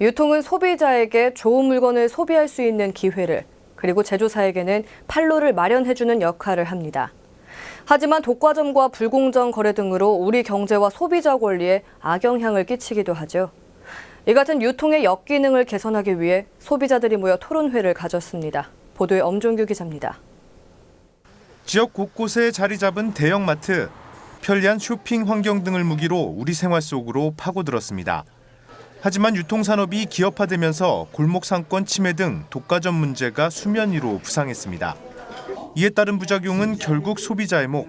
유통은 소비자에게 좋은 물건을 소비할 수 있는 기회를 그리고 제조사에게는 판로를 마련해주는 역할을 합니다. 하지만 독과점과 불공정 거래 등으로 우리 경제와 소비자 권리에 악영향을 끼치기도 하죠. 이 같은 유통의 역기능을 개선하기 위해 소비자들이 모여 토론회를 가졌습니다. 보도에 엄종규 기자입니다. 지역 곳곳에 자리 잡은 대형마트. 편리한 쇼핑 환경 등을 무기로 우리 생활 속으로 파고들었습니다. 하지만 유통산업이 기업화되면서 골목 상권 침해 등 독과점 문제가 수면 위로 부상했습니다. 이에 따른 부작용은 결국 소비자의 목.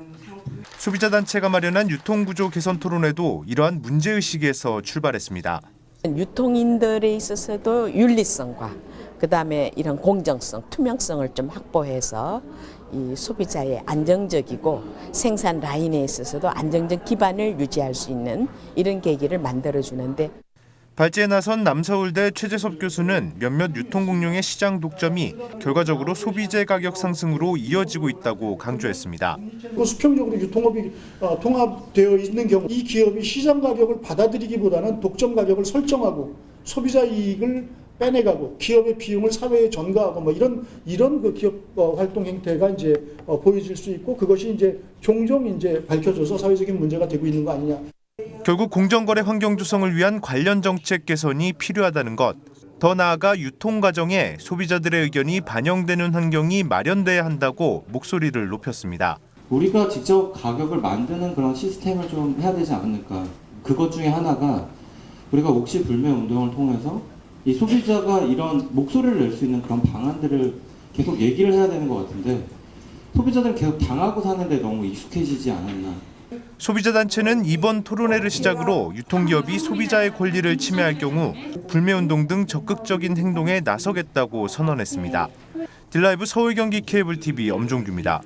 소비자 단체가 마련한 유통구조 개선 토론회도 이러한 문제의식에서 출발했습니다. 유통인들에 있어서도 윤리성과 그다음에 이런 공정성, 투명성을 좀 확보해서 이 소비자의 안정적이고 생산 라인에 있어서도 안정적 기반을 유지할 수 있는 이런 계기를 만들어 주는데 발제에 나선 남서울대 최재섭 교수는 몇몇 유통공룡의 시장 독점이 결과적으로 소비재 가격 상승으로 이어지고 있다고 강조했습니다. 그 수평적으로 유통업이 어, 통합되어 있는 경우 이 기업이 시장 가격을 받아들이기보다는 독점 가격을 설정하고 소비자 이익을 빼내가고 기업의 비용을 사회에 전가하고 뭐 이런 이런 그 기업 어, 활동 행태가 이제 어, 보여질 수 있고 그것이 이제 종종 이제 밝혀져서 사회적인 문제가 되고 있는 거 아니냐. 결국 공정거래 환경 조성을 위한 관련 정책 개선이 필요하다는 것. 더 나아가 유통 과정에 소비자들의 의견이 반영되는 환경이 마련돼야 한다고 목소리를 높였습니다. 우리가 직접 가격을 만드는 그런 시스템을 좀 해야 되지 않을까. 그것 중에 하나가 우리가 옥시 불매 운동을 통해서 이 소비자가 이런 목소리를 낼 수 있는 그런 방안들을 계속 얘기를 해야 되는 것 같은데 소비자들은 계속 당하고 사는데 너무 익숙해지지 않았나. 소비자 단체는 이번 토론회를 시작으로 유통기업이 소비자의 권리를 침해할 경우 불매운동 등 적극적인 행동에 나서겠다고 선언했습니다. 딜라이브 서울 경기 케이블 TV 엄종규입니다.